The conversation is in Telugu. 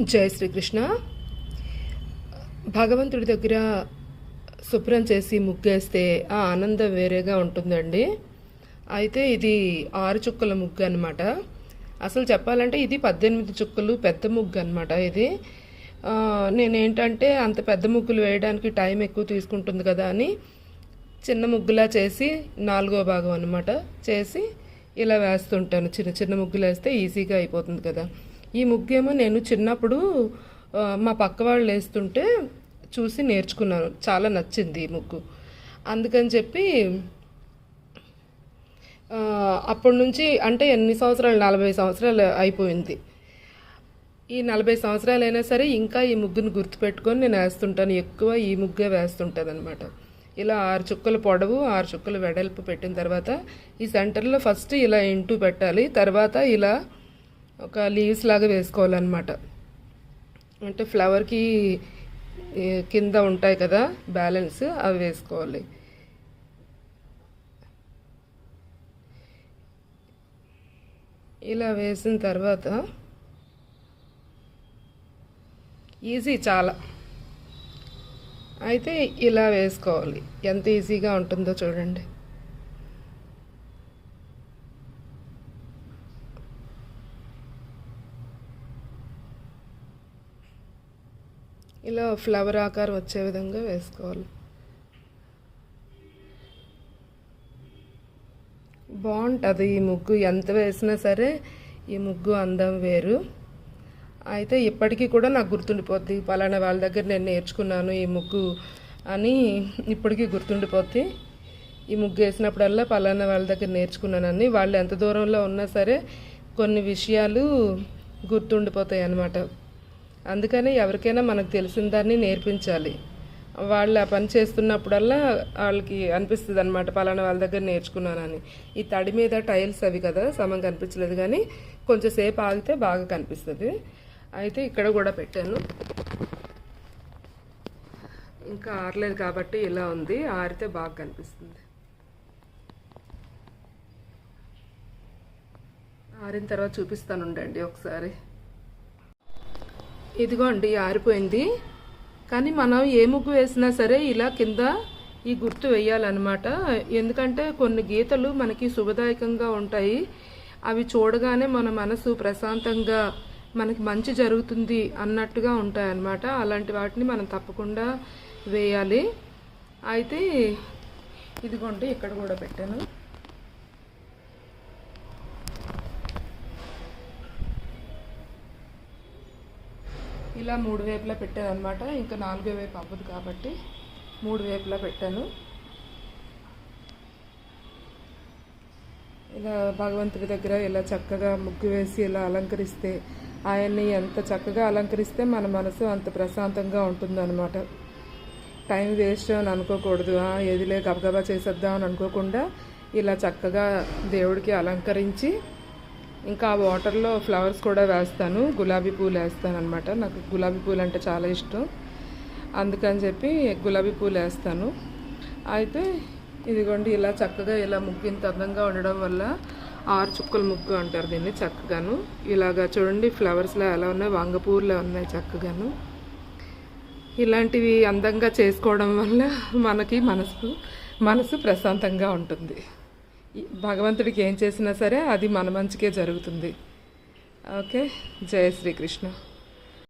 జై శ్రీకృష్ణ. భగవంతుడి దగ్గర శుభ్రం చేసి ముగ్గేస్తే ఆ ఆనందం వేరేగా ఉంటుందండి. అయితే ఇది ఆరు చుక్కల ముగ్గు అనమాట అసలు చెప్పాలంటే ఇది పద్దెనిమిది చుక్కలు పెద్ద ముగ్గు అనమాట ఇది. నేనేంటంటే అంత పెద్ద ముగ్గులు వేయడానికి టైం ఎక్కువ తీసుకుంటుంది కదా అని చిన్న ముగ్గులా చేసి నాలుగో భాగం అనమాట చేసి ఇలా వేస్తుంటాను. చిన్న చిన్న ముగ్గులు వేస్తే ఈజీగా అయిపోతుంది కదా. ఈ ముగ్గేమో నేను చిన్నప్పుడు మా పక్క వాళ్ళు వేస్తుంటే చూసి నేర్చుకున్నాను. చాలా నచ్చింది ఈ ముగ్గు. అందుకని చెప్పి అప్పటి నుంచి అంటే ఎన్ని సంవత్సరాలు? నలభై సంవత్సరాలు అయిపోయింది. ఈ నలభై సంవత్సరాలు అయినా సరే ఇంకా ఈ ముగ్గును గుర్తుపెట్టుకొని నేను వేస్తుంటాను. ఎక్కువ ఈ ముగ్గే వేస్తుంటాను అనమాట ఇలా ఆరు చుక్కలు పొడవు ఆరు చుక్కలు వెడల్పు పెట్టిన తర్వాత ఈ సెంటర్లో ఫస్ట్ ఇలా ఇంటూ పెట్టాలి తర్వాత ఇలా ఒక లీవ్స్ లాగా వేసుకోవాలన్నమాట. అంటే ఫ్లవర్కి కింద ఉంటాయి కదా బ్యాలెన్స్ అవి వేసుకోవాలి. ఇలా వేసిన తర్వాత ఈజీ చాలా. అయితే ఇలా వేసుకోవాలి. ఎంత ఈజీగా ఉంటుందో చూడండి. ఇలా ఫ్లవర్ ఆకారం వచ్చే విధంగా వేసుకోవాలి. బాగుంటుంది ఈ ముగ్గు ఎంత వేసినా సరే ఈ ముగ్గు అందం వేరు. అయితే ఇప్పటికీ కూడా నాకు గుర్తుండిపోద్ది. పలానా వాళ్ళ దగ్గర నేను నేర్చుకున్నాను ఈ ముగ్గు అని ఇప్పటికీ గుర్తుండిపోద్ది. ఈ ముగ్గు వేసినప్పుడల్లా పలానా వాళ్ళ దగ్గర నేర్చుకున్నానని. వాళ్ళు ఎంత దూరంలో ఉన్నా సరే కొన్ని విషయాలు గుర్తుండిపోతాయి అన్నమాట అందుకని ఎవరికైనా మనకు తెలిసిన దాన్ని నేర్పించాలి. వాళ్ళు ఆ పని చేస్తున్నప్పుడల్లా వాళ్ళకి అనిపిస్తుంది అనమాట పలానా వాళ్ళ దగ్గర నేర్చుకున్నానని. ఈ తడి మీద టైల్స్ అవి కదా సమం కనిపించలేదు కానీ కొంచెం సేపు ఆగితే బాగా కనిపిస్తుంది. అయితే ఇక్కడ కూడా పెట్టాను. ఇంకా ఆరలేదు కాబట్టి ఇలా ఉంది ఆరితే బాగా కనిపిస్తుంది. ఆరిన తర్వాత చూపిస్తాను ఉండండి ఒకసారి. ఇదిగోండి ఆరిపోయింది. కానీ మనం ఏ ముగ్గు వేసినా సరే ఇలా కింద ఈ గుర్తు వేయాలన్నమాట. ఎందుకంటే కొన్ని గీతలు మనకి శుభదాయకంగా ఉంటాయి. అవి చూడగానే మన మనసు ప్రశాంతంగా మనకి మంచి జరుగుతుంది అన్నట్టుగా ఉంటాయి అన్నమాట అలాంటి వాటిని మనం తప్పకుండా వేయాలి. అయితే ఇదిగోండి ఇక్కడ కూడా పెట్టాను. ఇలా మూడు వేపులా పెట్టాను అనమాట ఇంకా నాలుగో వైపు అవ్వదు కాబట్టి మూడు వేపులా పెట్టాను. ఇలా భగవంతుడి దగ్గర ఇలా చక్కగా ముగ్గు వేసి ఇలా అలంకరిస్తే ఆయన్ని ఎంత చక్కగా అలంకరిస్తే మన మనసు అంత ప్రశాంతంగా ఉంటుందన్నమాట. టైం వేస్ట్ అని అనుకోకూడదు. "ఆ, ఏదిలే గబగబా చేసేద్దాం అని అనుకోకుండా ఇలా చక్కగా దేవుడికి అలంకరించి ఇంకా ఆ వాటర్లో ఫ్లవర్స్ కూడా వేస్తాను. గులాబీ పూలు వేస్తాను అనమాట నాకు గులాబీ పూలు అంటే చాలా ఇష్టం. అందుకని చెప్పి గులాబీ పూలు వేస్తాను. అయితే ఇదిగోండి ఇలా చక్కగా ఇలా ముగ్గు ఇంత అందంగా ఉండడం వల్ల ఆరు చుక్కల ముగ్గు అంటారు దీన్ని చక్కగాను. ఇలాగా చూడండి ఫ్లవర్స్లో ఎలా ఉన్నాయి వంగ పువ్వులా ఉన్నాయి చక్కగాను. ఇలాంటివి అందంగా చేసుకోవడం వల్ల మనకి మనసు మనసు ప్రశాంతంగా ఉంటుంది. భగవంతుడికి ఏం చేసినా సరే అది మన మంచికే జరుగుతుంది. ఓకే? జయ శ్రీకృష్ణ.